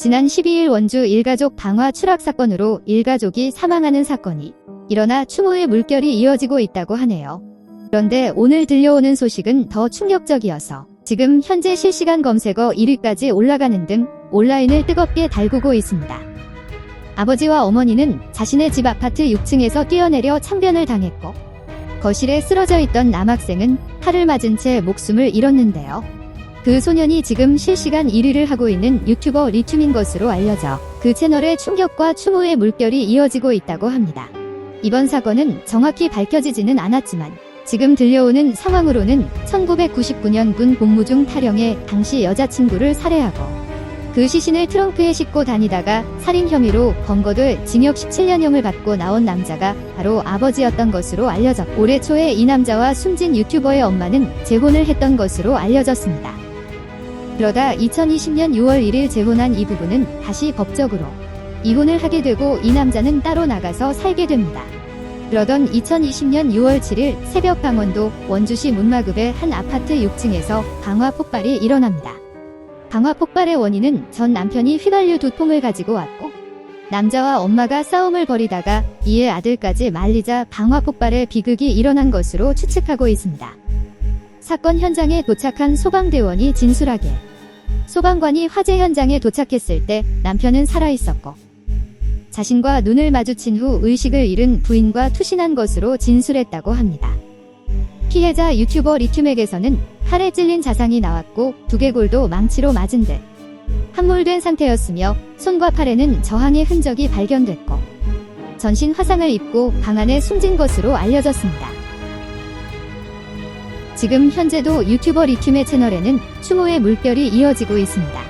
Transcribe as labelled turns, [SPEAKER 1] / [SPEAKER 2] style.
[SPEAKER 1] 지난 12일 원주 일가족 방화 추락 사건으로 일가족이 사망하는 사건이 일어나 추모의 물결이 이어지고 있다고 하네요. 그런데 오늘 들려오는 소식은 더 충격적이어서 지금 현재 실시간 검색어 1위까지 올라가는 등 온라인을 뜨겁게 달구고 있습니다. 아버지와 어머니는 자신의 집 아파트 6층에서 뛰어내려 참변을 당했고 거실에 쓰러져 있던 남학생은 칼을 맞은 채 목숨을 잃었는데요. 그 소년이 지금 실시간 1위를 하고 있는 유튜버 리춤인 것으로 알려져 그 채널의 충격과 추모의 물결이 이어지고 있다고 합니다. 이번 사건은 정확히 밝혀지지는 않았지만 지금 들려오는 상황으로는 1999년 군 복무 중 탈영해 당시 여자친구를 살해하고 그 시신을 트렁크에 싣고 다니다가 살인 혐의로 검거돼 징역 17년형을 받고 나온 남자가 바로 아버지였던 것으로 알려졌고 올해 초에 이 남자와 숨진 유튜버의 엄마는 재혼을 했던 것으로 알려졌습니다. 그러다 2020년 6월 1일 재혼한 이 부부는 다시 법적으로 이혼을 하게 되고 이 남자는 따로 나가서 살게 됩니다. 그러던 2020년 6월 7일 새벽 강원도 원주시 문마급의 한 아파트 6층에서 방화 폭발이 일어납니다. 방화 폭발의 원인은 전 남편이 휘발유 두 통을 가지고 왔고 남자와 엄마가 싸움을 벌이다가 이에 아들까지 말리자 방화 폭발의 비극이 일어난 것으로 추측하고 있습니다. 사건 현장에 도착한 소방대원이 진술하길 소방관이 화재 현장에 도착했을 때 남편은 살아있었고 자신과 눈을 마주친 후 의식을 잃은 부인과 투신한 것으로 진술했다고 합니다. 피해자 유튜버 리튬에게서는 팔에 찔린 자상이 나왔고 두개골도 망치로 맞은 듯 함몰된 상태였으며 손과 팔에는 저항의 흔적이 발견됐고 전신 화상을 입고 방 안에 숨진 것으로 알려졌습니다. 지금 현재도 유튜버 리튬의 채널에는 추모의 물결이 이어지고 있습니다.